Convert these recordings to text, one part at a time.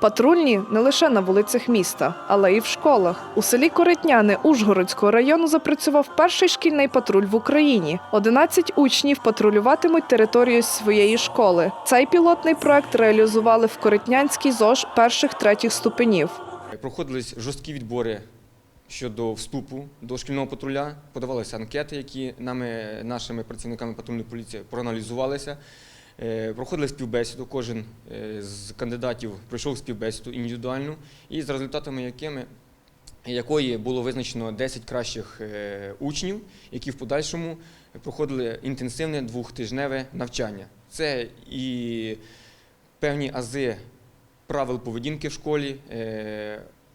Патрульні не лише на вулицях міста, але й в школах. У селі Коритняни Ужгородського району запрацював перший шкільний патруль в Україні. 11 учнів патрулюватимуть територію своєї школи. Цей пілотний проект реалізували в Коритнянській ЗОЖ перших третіх ступенів. Проходились жорсткі відбори щодо вступу до шкільного патруля, подавалися анкети, які нами, нашими працівниками патрульної поліції проаналізувалися. Е, Проходили співбесіду, кожен е, з кандидатів пройшов співбесіду індивідуальну, і з результатами якими, якої було визначено 10 кращих е, учнів, які в подальшому проходили інтенсивне двохтижневе навчання. Це і певні ази правил поведінки в школі,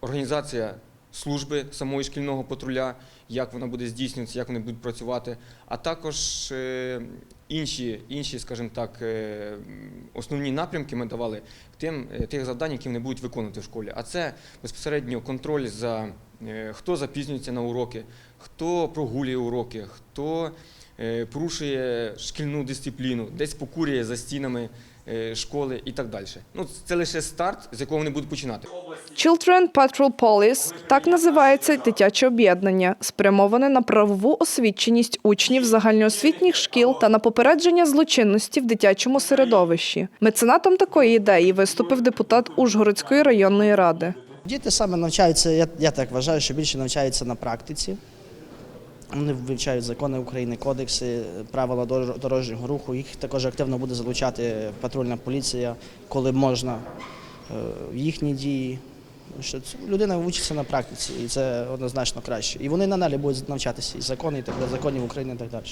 організація служби самої шкільного патруля, як вона буде здійснюватися, як вони будуть працювати, а також е, інші, інші, скажімо так, е, основні напрямки ми давали тим, е, тих завдань, які вони будуть виконувати в школі. А це безпосередньо контроль за хто запізнюється на уроки, хто прогулює уроки, хто порушує шкільну дисципліну, десь покурює за стінами школи і так далі. Ну, це лише старт, з якого вони будуть починати. Children Patrol Police – так називається дитяче об'єднання, спрямоване на правову освіченість учнів загальноосвітніх шкіл та на попередження злочинності в дитячому середовищі. Меценатом такої ідеї виступив депутат Ужгородської районної ради. Діти саме навчаються, я, я так вважаю, що більше навчаються на практиці. Вони вивчають закони України, кодекси, правила дорожнього руху. Їх також активно буде залучати патрульна поліція, коли можна е, в їхні дії. Що людина вчиться на практиці, і це однозначно краще. І вони надалі будуть навчатися і закони, і так далі, законів України і так далі.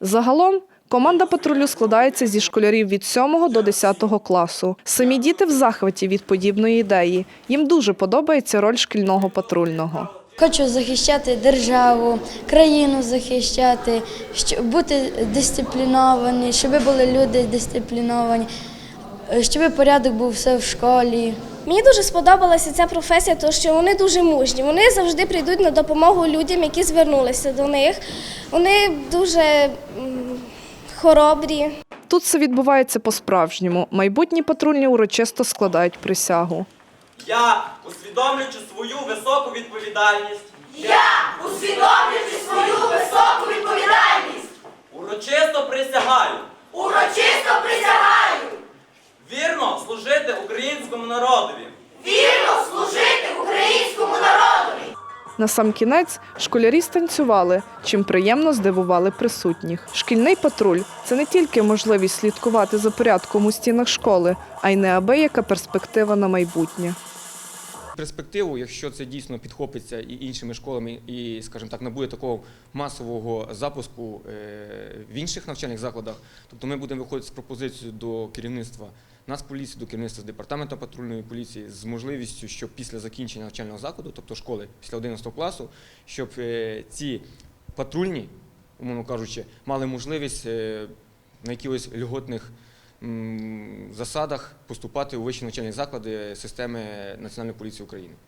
Загалом команда патрулю складається зі школярів від 7 до 10 класу. Самі діти в захваті від подібної ідеї. Їм дуже подобається роль шкільного патрульного. Хочу захищати державу, країну захищати, щоб бути дисципліновані, щоб були люди дисципліновані, щоб порядок був все в школі. Мені дуже сподобалася ця професія, тому що вони дуже мужні. Вони завжди прийдуть на допомогу людям, які звернулися до них. Вони дуже хоробрі. Тут все відбувається по-справжньому. Майбутні патрульні урочисто складають присягу. Я, усвідомлюючи свою високу відповідальність, Я, усвідомлюючи свою високу відповідальність, урочисто присягаю урочисто присягаю вірно служити українському народові, вірно служити українському народові. Насамкінець школярі станцювали, чим приємно здивували присутніх. Шкільний патруль це не тільки можливість слідкувати за порядком у стінах школи, а й неабияка перспектива на майбутнє. Перспективу, якщо це дійсно підхопиться і іншими школами, і, скажімо так, набуде такого масового запуску е, в інших навчальних закладах, тобто ми будемо виходити з пропозицією до керівництва Нацполіції, до керівництва департаменту патрульної поліції з можливістю, щоб після закінчення навчального закладу, тобто школи після 11 класу, щоб е, ці патрульні, умовно кажучи, мали можливість е, на якихось льготних засадах поступати у вищі навчальні заклади системи Національної поліції України.